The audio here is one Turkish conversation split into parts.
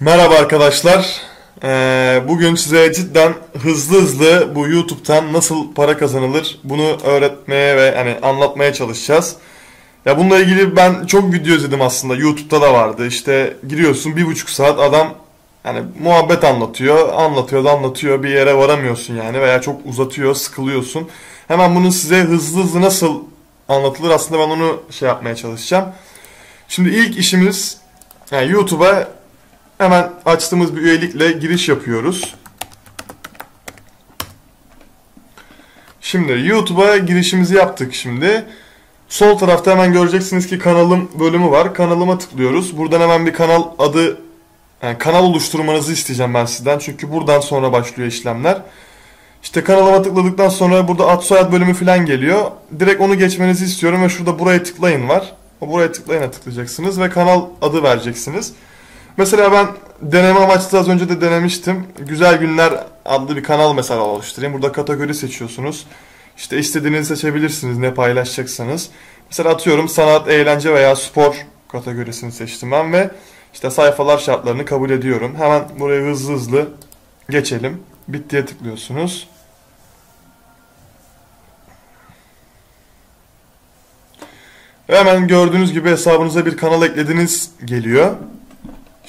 Merhaba arkadaşlar. Ee, bugün size cidden hızlı hızlı bu YouTube'dan nasıl para kazanılır bunu öğretmeye ve hani anlatmaya çalışacağız. Ya bununla ilgili ben çok video izledim aslında. YouTube'da da vardı. İşte giriyorsun bir buçuk saat adam yani muhabbet anlatıyor, anlatıyor anlatıyor bir yere varamıyorsun yani veya çok uzatıyor, sıkılıyorsun. Hemen bunu size hızlı hızlı nasıl anlatılır aslında ben onu şey yapmaya çalışacağım. Şimdi ilk işimiz yani YouTube'a hemen açtığımız bir üyelikle giriş yapıyoruz. Şimdi YouTube'a girişimizi yaptık şimdi. Sol tarafta hemen göreceksiniz ki kanalım bölümü var. Kanalıma tıklıyoruz. Buradan hemen bir kanal adı yani kanal oluşturmanızı isteyeceğim ben sizden. Çünkü buradan sonra başlıyor işlemler. İşte kanalıma tıkladıktan sonra burada ad soyad bölümü falan geliyor. Direkt onu geçmenizi istiyorum ve şurada buraya tıklayın var. Buraya tıklayına tıklayacaksınız ve kanal adı vereceksiniz. Mesela ben deneme amaçlı az önce de denemiştim. Güzel Günler adlı bir kanal mesela oluşturayım. Burada kategori seçiyorsunuz. İşte istediğinizi seçebilirsiniz ne paylaşacaksanız. Mesela atıyorum sanat, eğlence veya spor kategorisini seçtim ben ve işte sayfalar şartlarını kabul ediyorum. Hemen buraya hızlı hızlı geçelim. Bittiye tıklıyorsunuz. Ve hemen gördüğünüz gibi hesabınıza bir kanal eklediniz geliyor.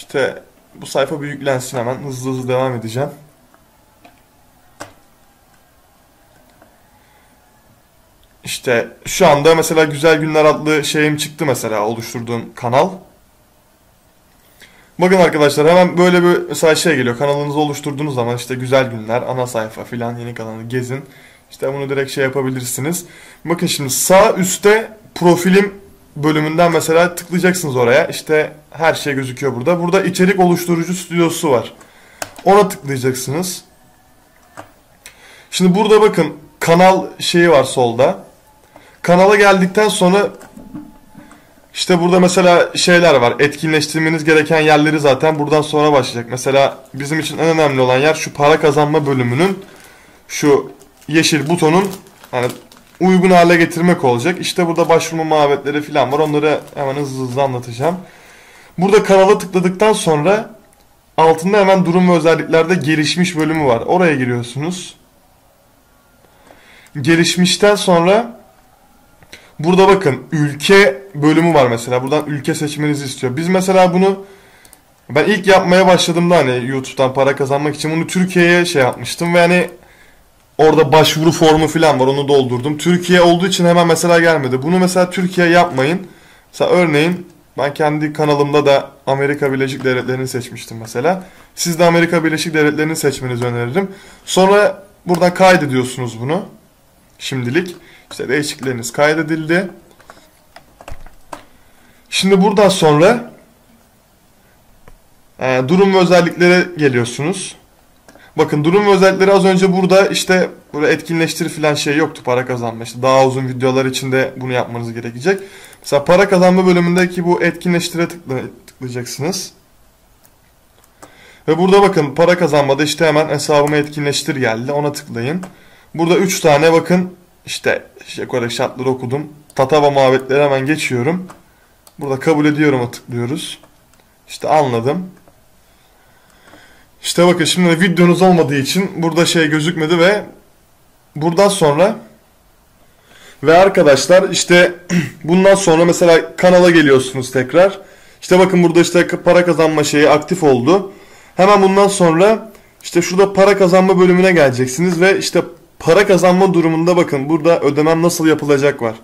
İşte bu sayfa büyüklensin hemen. Hızlı hızlı devam edeceğim. İşte şu anda mesela Güzel Günler adlı şeyim çıktı mesela oluşturduğum kanal. Bakın arkadaşlar hemen böyle bir mesela şey geliyor. Kanalınızı oluşturduğunuz zaman işte Güzel Günler, ana sayfa filan yeni kanalı gezin. İşte bunu direkt şey yapabilirsiniz. Bakın şimdi sağ üstte profilim bölümünden mesela tıklayacaksınız oraya. İşte her şey gözüküyor burada. Burada içerik oluşturucu stüdyosu var. Ona tıklayacaksınız. Şimdi burada bakın kanal şeyi var solda. Kanala geldikten sonra işte burada mesela şeyler var. Etkinleştirmeniz gereken yerleri zaten buradan sonra başlayacak. Mesela bizim için en önemli olan yer şu para kazanma bölümünün şu yeşil butonun hani uygun hale getirmek olacak. İşte burada başvurma muhabbetleri falan var. Onları hemen hızlı hızlı anlatacağım. Burada kanala tıkladıktan sonra altında hemen durum ve özelliklerde gelişmiş bölümü var. Oraya giriyorsunuz. Gelişmişten sonra burada bakın ülke bölümü var mesela. Buradan ülke seçmenizi istiyor. Biz mesela bunu ben ilk yapmaya başladığımda hani YouTube'dan para kazanmak için bunu Türkiye'ye şey yapmıştım ve hani Orada başvuru formu falan var onu doldurdum. Türkiye olduğu için hemen mesela gelmedi. Bunu mesela Türkiye yapmayın. Mesela örneğin ben kendi kanalımda da Amerika Birleşik Devletleri'ni seçmiştim mesela. Siz de Amerika Birleşik Devletleri'ni seçmenizi öneririm. Sonra buradan kaydediyorsunuz bunu. Şimdilik. İşte değişiklikleriniz kaydedildi. Şimdi buradan sonra e, durum ve özelliklere geliyorsunuz. Bakın durum özellikleri az önce burada işte burada etkinleştir filan şey yoktu para kazanma. İşte daha uzun videolar için de bunu yapmanız gerekecek. Mesela para kazanma bölümündeki bu etkinleştire tıkla, tıklayacaksınız. Ve burada bakın para kazanmada işte hemen hesabımı etkinleştir geldi. Ona tıklayın. Burada 3 tane bakın işte şey şartları okudum. Tatava muhabbetleri hemen geçiyorum. Burada kabul ediyorum'a tıklıyoruz. İşte anladım. İşte bakın şimdi videonuz olmadığı için burada şey gözükmedi ve buradan sonra ve arkadaşlar işte bundan sonra mesela kanala geliyorsunuz tekrar. İşte bakın burada işte para kazanma şeyi aktif oldu. Hemen bundan sonra işte şurada para kazanma bölümüne geleceksiniz ve işte para kazanma durumunda bakın burada ödemem nasıl yapılacak var.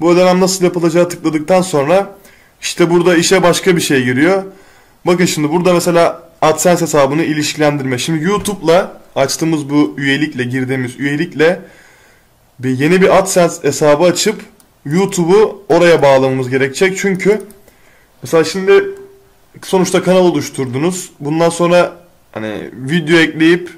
Bu ödemem nasıl yapılacağı tıkladıktan sonra işte burada işe başka bir şey giriyor. Bakın şimdi burada mesela AdSense hesabını ilişkilendirme. Şimdi YouTube'la açtığımız bu üyelikle girdiğimiz üyelikle bir yeni bir AdSense hesabı açıp YouTube'u oraya bağlamamız gerekecek. Çünkü mesela şimdi sonuçta kanal oluşturdunuz. Bundan sonra hani video ekleyip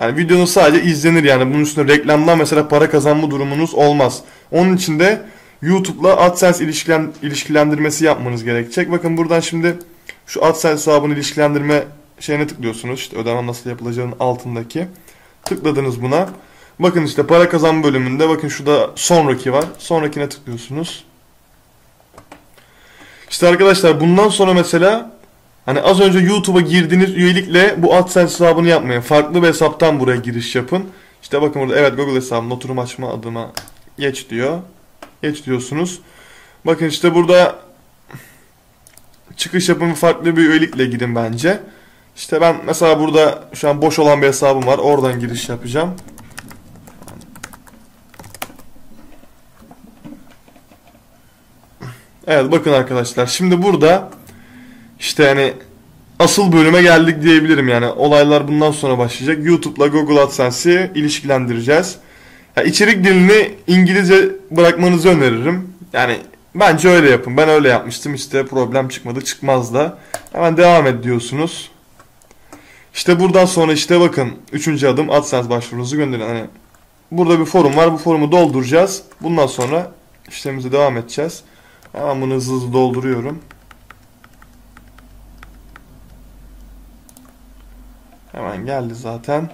yani videonun sadece izlenir yani bunun üstüne reklamdan mesela para kazanma durumunuz olmaz. Onun için de YouTube'la AdSense ilişkilen, ilişkilendirmesi yapmanız gerekecek. Bakın buradan şimdi şu AdSense hesabını ilişkilendirme şeyine tıklıyorsunuz. İşte ödeme nasıl yapılacağının altındaki. Tıkladınız buna. Bakın işte para kazan bölümünde bakın şurada sonraki var. Sonrakine tıklıyorsunuz. İşte arkadaşlar bundan sonra mesela Hani az önce YouTube'a girdiğiniz üyelikle bu AdSense hesabını yapmayın. Farklı bir hesaptan buraya giriş yapın. İşte bakın burada evet Google hesabım oturum açma adıma geç diyor. Geç diyorsunuz. Bakın işte burada çıkış yapın farklı bir üyelikle gidin bence. İşte ben mesela burada şu an boş olan bir hesabım var. Oradan giriş yapacağım. Evet bakın arkadaşlar. Şimdi burada işte yani asıl bölüme geldik diyebilirim yani. Olaylar bundan sonra başlayacak. YouTube'la Google AdSense'i ilişkilendireceğiz. Ya içerik dilini İngilizce bırakmanızı öneririm. Yani bence öyle yapın. Ben öyle yapmıştım. İşte problem çıkmadı. Çıkmaz da. Hemen devam et diyorsunuz. İşte buradan sonra işte bakın. Üçüncü adım AdSense başvurunuzu gönderin. Hani burada bir forum var. Bu forumu dolduracağız. Bundan sonra işlemimize devam edeceğiz. Hemen bunu hızlı hızlı dolduruyorum. Hemen geldi zaten.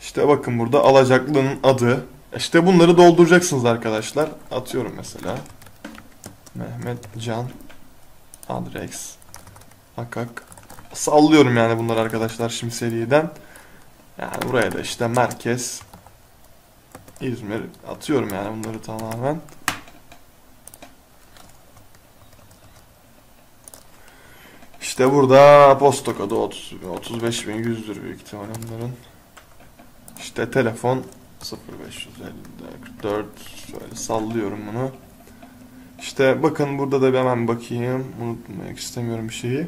İşte bakın burada alacaklının adı. İşte bunları dolduracaksınız arkadaşlar. Atıyorum mesela. Mehmet Can Adres Akak Sallıyorum yani bunları arkadaşlar şimdi seriden. Yani buraya da işte merkez İzmir atıyorum yani bunları tamamen. İşte burada posta kodu 30, 35.100'dür büyük ihtimal onların. İşte telefon 0554 şöyle sallıyorum bunu. İşte bakın burada da hemen bakayım. Unutmak istemiyorum bir şeyi.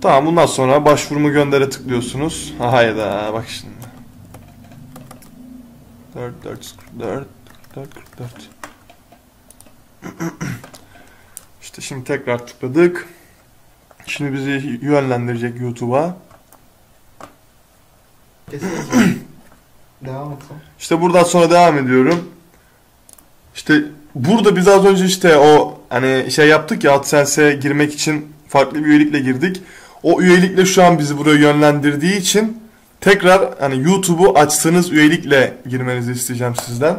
Tamam bundan sonra başvurumu göndere tıklıyorsunuz. Hayda bak şimdi. 4 4 44 44 44. işte şimdi tekrar tıkladık. Şimdi bizi yönlendirecek YouTube'a. Devam et. İşte buradan sonra devam ediyorum. İşte burada biz az önce işte o hani şey yaptık ya AdSense'e girmek için farklı bir üyelikle girdik. O üyelikle şu an bizi buraya yönlendirdiği için tekrar hani YouTube'u açtığınız üyelikle girmenizi isteyeceğim sizden.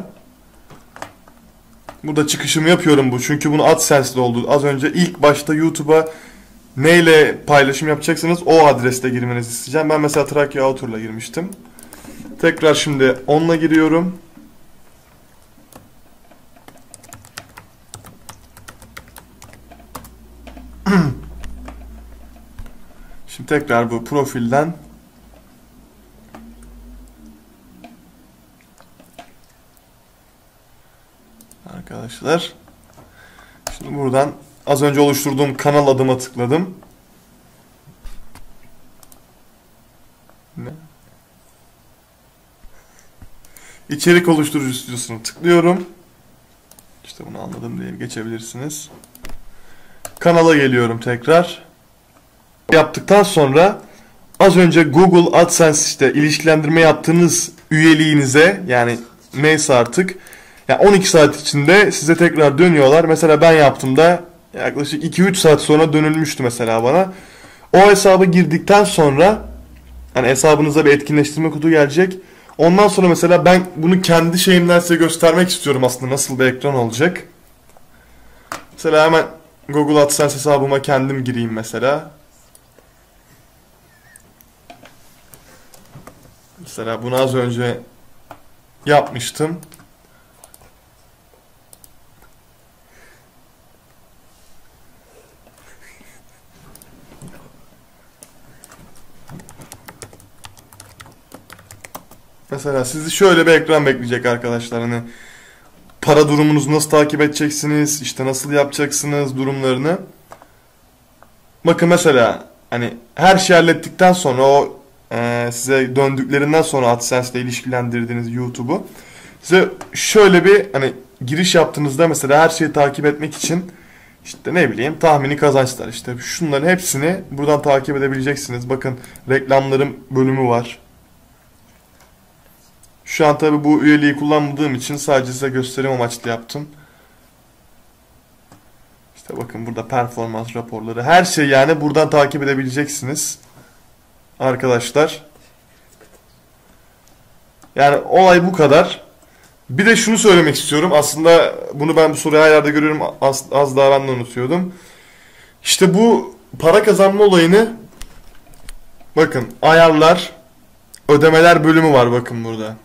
Burada çıkışımı yapıyorum bu. Çünkü bunu AdSense'de oldu. Az önce ilk başta YouTube'a neyle paylaşım yapacaksınız o adreste girmenizi isteyeceğim. Ben mesela Trakya Autor'la girmiştim. Tekrar şimdi onunla giriyorum. Şimdi tekrar bu profilden Arkadaşlar Şimdi buradan az önce oluşturduğum kanal adıma tıkladım. Ne? İçerik oluşturucu stüdyosuna tıklıyorum. İşte bunu anladım diye geçebilirsiniz. Kanala geliyorum tekrar. Yaptıktan sonra az önce Google AdSense işte ilişkilendirme yaptığınız üyeliğinize yani neyse artık yani 12 saat içinde size tekrar dönüyorlar. Mesela ben yaptığımda yaklaşık 2-3 saat sonra dönülmüştü mesela bana. O hesaba girdikten sonra hani hesabınıza bir etkinleştirme kodu gelecek. Ondan sonra mesela ben bunu kendi şeyimden size göstermek istiyorum aslında nasıl bir ekran olacak. Mesela hemen Google AdSense hesabıma kendim gireyim mesela. Mesela bunu az önce yapmıştım. Mesela sizi şöyle bir ekran bekleyecek arkadaşlar. Hani para durumunuzu nasıl takip edeceksiniz, işte nasıl yapacaksınız durumlarını. Bakın mesela hani her şeyi hallettikten sonra o e, size döndüklerinden sonra AdSense ile ilişkilendirdiğiniz YouTube'u size şöyle bir hani giriş yaptığınızda mesela her şeyi takip etmek için işte ne bileyim tahmini kazançlar işte şunların hepsini buradan takip edebileceksiniz. Bakın reklamlarım bölümü var. Şu an tabi bu üyeliği kullanmadığım için sadece size gösterim amaçlı yaptım. İşte bakın burada performans raporları her şey yani buradan takip edebileceksiniz. Arkadaşlar. Yani olay bu kadar. Bir de şunu söylemek istiyorum. Aslında bunu ben bu soruyu her yerde görüyorum. Az, az daha ben de unutuyordum. İşte bu para kazanma olayını bakın ayarlar ödemeler bölümü var bakın burada.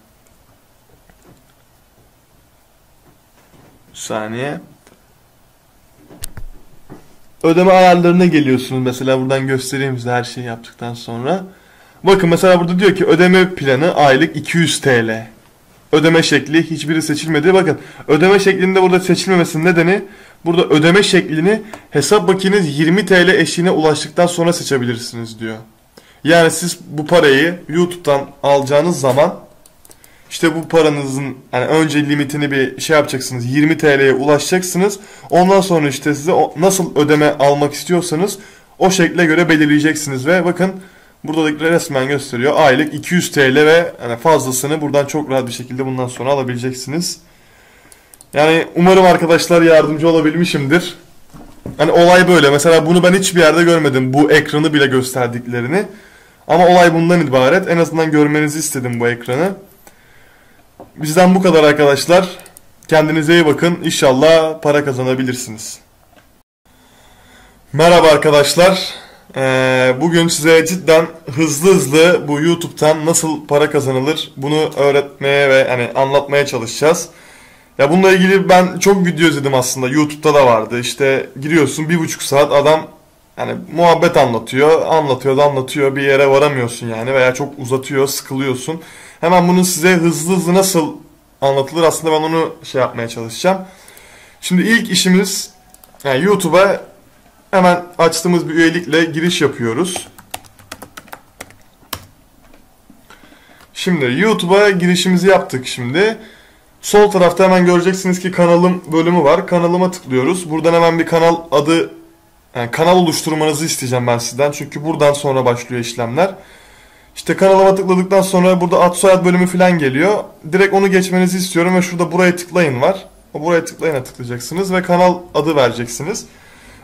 Saniye. Ödeme ayarlarına geliyorsunuz. Mesela buradan göstereyim size her şeyi yaptıktan sonra. Bakın mesela burada diyor ki ödeme planı aylık 200 TL. Ödeme şekli hiçbiri seçilmedi. Bakın ödeme şeklinde burada seçilmemesinin nedeni burada ödeme şeklini hesap makineniz 20 TL eşiğine ulaştıktan sonra seçebilirsiniz diyor. Yani siz bu parayı YouTube'dan alacağınız zaman işte bu paranızın yani önce limitini bir şey yapacaksınız 20 TL'ye ulaşacaksınız. Ondan sonra işte size o, nasıl ödeme almak istiyorsanız o şekle göre belirleyeceksiniz ve bakın burada da resmen gösteriyor aylık 200 TL ve yani fazlasını buradan çok rahat bir şekilde bundan sonra alabileceksiniz. Yani umarım arkadaşlar yardımcı olabilmişimdir. Hani olay böyle. Mesela bunu ben hiçbir yerde görmedim. Bu ekranı bile gösterdiklerini. Ama olay bundan ibaret. En azından görmenizi istedim bu ekranı. Bizden bu kadar arkadaşlar. Kendinize iyi bakın. İnşallah para kazanabilirsiniz. Merhaba arkadaşlar. Ee, bugün size cidden hızlı hızlı bu YouTube'dan nasıl para kazanılır bunu öğretmeye ve hani anlatmaya çalışacağız. Ya bununla ilgili ben çok video izledim aslında. YouTube'da da vardı. İşte giriyorsun bir buçuk saat adam yani muhabbet anlatıyor. Anlatıyor da anlatıyor. Bir yere varamıyorsun yani veya çok uzatıyor, sıkılıyorsun. Hemen bunu size hızlı hızlı nasıl anlatılır aslında ben onu şey yapmaya çalışacağım. Şimdi ilk işimiz yani YouTube'a hemen açtığımız bir üyelikle giriş yapıyoruz. Şimdi YouTube'a girişimizi yaptık şimdi. Sol tarafta hemen göreceksiniz ki kanalım bölümü var. Kanalıma tıklıyoruz. Buradan hemen bir kanal adı yani kanal oluşturmanızı isteyeceğim ben sizden. Çünkü buradan sonra başlıyor işlemler. İşte kanalıma tıkladıktan sonra burada ad soyad bölümü falan geliyor. Direkt onu geçmenizi istiyorum ve şurada buraya tıklayın var. O buraya tıklayına tıklayacaksınız ve kanal adı vereceksiniz.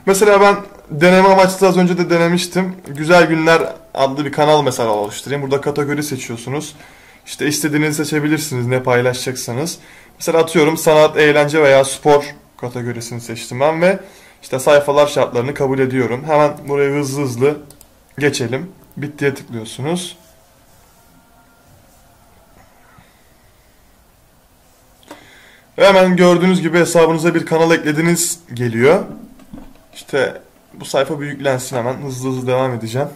Mesela ben deneme amaçlı az önce de denemiştim. Güzel Günler adlı bir kanal mesela oluşturayım. Burada kategori seçiyorsunuz. İşte istediğinizi seçebilirsiniz ne paylaşacaksanız. Mesela atıyorum sanat, eğlence veya spor kategorisini seçtim ben ve işte sayfalar şartlarını kabul ediyorum. Hemen buraya hızlı hızlı geçelim. Bittiye tıklıyorsunuz. Hemen gördüğünüz gibi hesabınıza bir kanal eklediniz geliyor. İşte bu sayfa büyüklensin hemen hızlı hızlı devam edeceğim.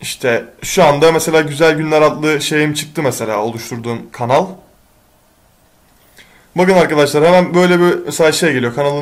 İşte şu anda mesela Güzel Günler adlı şeyim çıktı mesela oluşturduğum kanal. Bakın arkadaşlar hemen böyle bir mesela şey geliyor kanalın